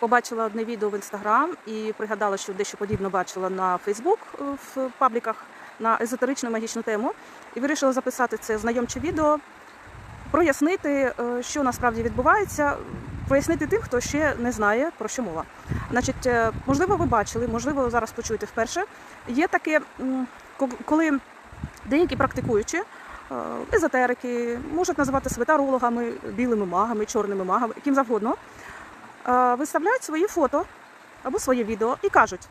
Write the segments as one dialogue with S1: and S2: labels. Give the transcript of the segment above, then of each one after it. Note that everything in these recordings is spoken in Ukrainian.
S1: Побачила одне відео в інстаграм і пригадала, що дещо подібно бачила на Фейсбук в пабліках на езотеричну магічну тему. І вирішила записати це знайомче відео, прояснити, е, що насправді відбувається, пояснити тим, хто ще не знає про що мова. Значить, е, можливо, ви бачили, можливо, зараз почуєте вперше. Є таке, коли деякі практикуючі. е, Езотерики можуть називати себе тарологами, білими магами, чорними магами, ким завгодно. Виставляють свої фото або своє відео і кажуть: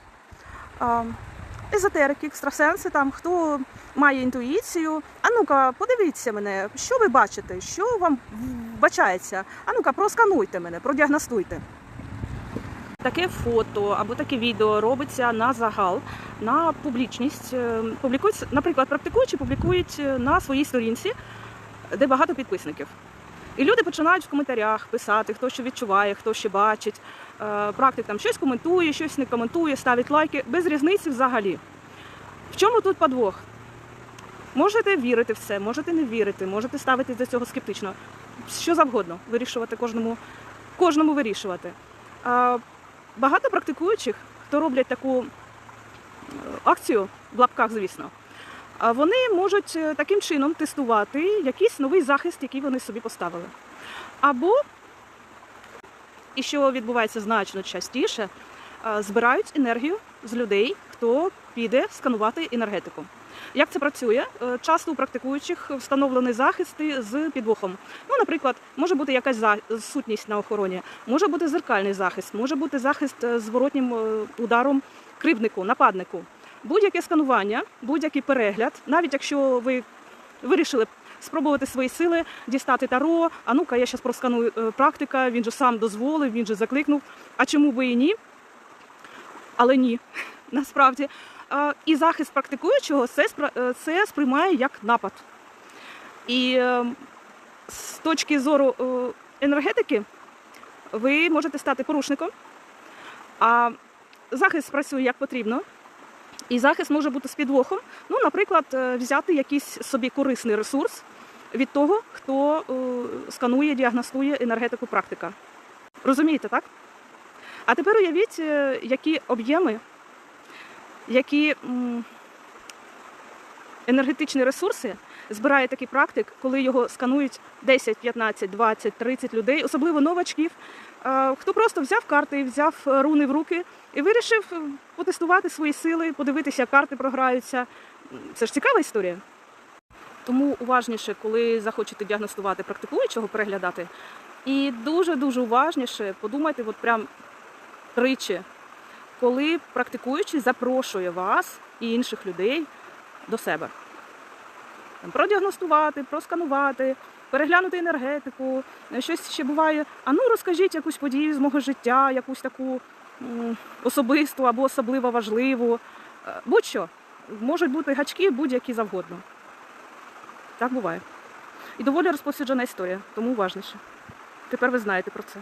S1: езотерики, екстрасенси, там хто має інтуїцію. А ну-ка, подивіться мене, що ви бачите, що вам вбачається. А ну-ка, проскануйте мене, продіагностуйте. Таке фото або таке відео робиться на загал, на публічність. Е, Публікують, наприклад, практикуючі публікують е, на своїй сторінці, де багато підписників. І люди починають в коментарях писати, хто що відчуває, хто що бачить. Е, Практик там щось коментує, щось не коментує, ставить лайки, без різниці взагалі. В чому тут подвох? Можете вірити в це, можете не вірити, можете ставити до цього скептично. Що завгодно, вирішувати кожному, кожному вирішувати. Багато практикуючих, хто роблять таку е, акцію, в лапках, звісно, вони можуть е, таким чином тестувати якийсь новий захист, який вони собі поставили. Або, і що відбувається значно частіше, е, збирають енергію з людей, хто піде сканувати енергетику. Як це працює? Е, Часто у практикуючих встановлений захист з підвохом. Ну, наприклад, може бути якась сутність на охороні, може бути зеркальний захист, може бути захист зворотнім ударом кривднику, нападнику. Будь-яке сканування, будь-який перегляд, навіть якщо ви вирішили спробувати свої сили, дістати таро, а ну-ка, я зараз просканую е, практика, він же сам дозволив, він же закликнув. А чому би і ні? Але ні, насправді. І захист практикуючого е, це сприймає як напад. І е, з точки зору енергетики ви можете стати порушником, а захист працює як потрібно. І захист може бути з підвохом. Ну, наприклад, е, взяти якийсь собі корисний ресурс від того, хто е, сканує, діагностує енергетику практика. Розумієте, так? А тепер уявіть, е, які об'єми, які енергетичні ресурси збирає такий практик, коли його сканують 10, 15, 20, 30 людей, особливо новачків, хто просто взяв карти, взяв руни в руки і вирішив е, потестувати свої сили, подивитися, як карти програються. Це ж цікава історія. Тому уважніше, коли захочете діагностувати практикуючого, переглядати. І дуже-дуже уважніше подумайте, от прям тричі, коли практикуючий запрошує вас і інших людей до себе. Там, продіагностувати, просканувати, переглянути енергетику, е, щось ще буває. А ну розкажіть якусь подію з мого життя, якусь таку особисту або особливо важливу. Е, Будь-що. Можуть бути гачки будь-які завгодно. Так буває. І доволі розповсюджена історія, тому уважніше. Тепер ви знаєте про це.